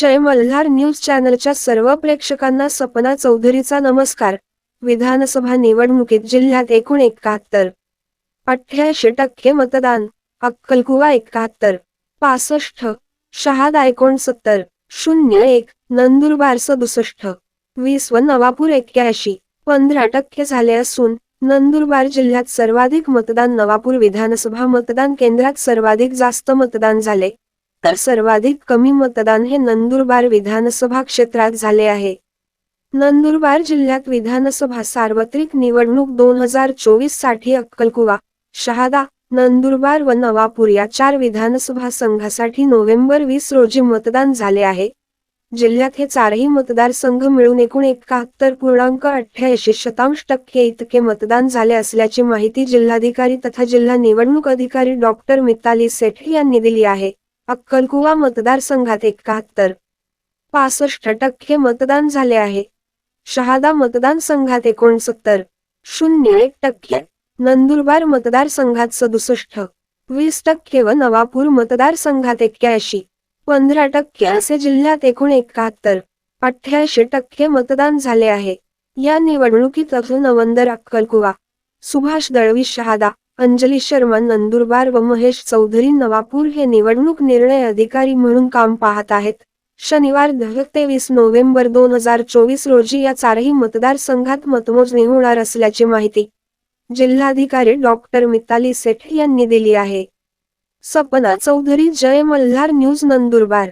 जय Malhar news चॅनलच्या सर्व प्रेक्षकांना सपना चौधरीचा नमस्कार. विधानसभा निवडणुकीत जिल्ह्यात एकूण एकाहत्तर. अठ्ठ्याऐंशी टक्के मतदान. अक्कलकुवा एकाहत्तर. पासष्ट. शहादा एकोणसत्तर. शून्य एक. नंदुरबार सदुसष्ट वीस व नवापूर एक्क्याऐंशी. पंधरा टक्के झाले असून नंदुरबार जिल्ह्यात सर्वाधिक मतदान नवापूर विधानसभा मतदान केंद्रात सर्वाधिक जास्त मतदान झाले. तर सर्वाधिक कमी मतदान हे नंदुरबार विधानसभा क्षेत्रात झाले आहे. नंदुरबार जिल्ह्यात विधानसभा सार्वत्रिक निवडणूक दोन हजार चोवीससाठी अक्कलकुवा शहादा नंदुरबार व नवापूर या चार विधानसभा संघासाठी नोव्हेंबर वीस रोजी मतदान झाले आहे. जिल्ह्यात हे चारही मतदारसंघ मिळून एकूण एकाहत्तर पूर्णांक अठ्ठ्याऐंशी शतांश टक्के इतके मतदान झाले असल्याची माहिती जिल्हाधिकारी तथा जिल्हा निवडणूक अधिकारी डॉक्टर मिताली सेठी यांनी दिली आहे. अक्कलकुवा मतदारसंघात एकाहत्तर. पासष्ट टक्के मतदान झाले आहे. शहादा मतदारसंघात एकोणसत्तर. शून्य एक टक्के. नंदुरबार मतदारसंघात सदुसष्ट. वीस टक्के व नवापूर मतदारसंघात एक्क्याऐंशी. पंधरा टक्के असे जिल्ह्यात एकूण एकाहत्तर. अठ्ठ्याऐंशी टक्के मतदान झाले आहे. या निवडणुकीत अब्दुल नवंदर अक्कलकुवा सुभाष दळवी शहादा. अंजली शर्मा नंदुरबार व महेश चौधरी नवापूर हे निवडणूक निर्णय अधिकारी म्हणून काम पाहत आहेत. शनिवार तेवीस नोव्हेंबर दोन हजार चोवीस रोजी या चारही मतदारसंघात मतमोजणी होणार असल्याची माहिती जिल्हाधिकारी डॉक्टर मिताली सेठ यांनी दिली आहे. सपना चौधरी जय मल्हार न्यूज नंदुरबार.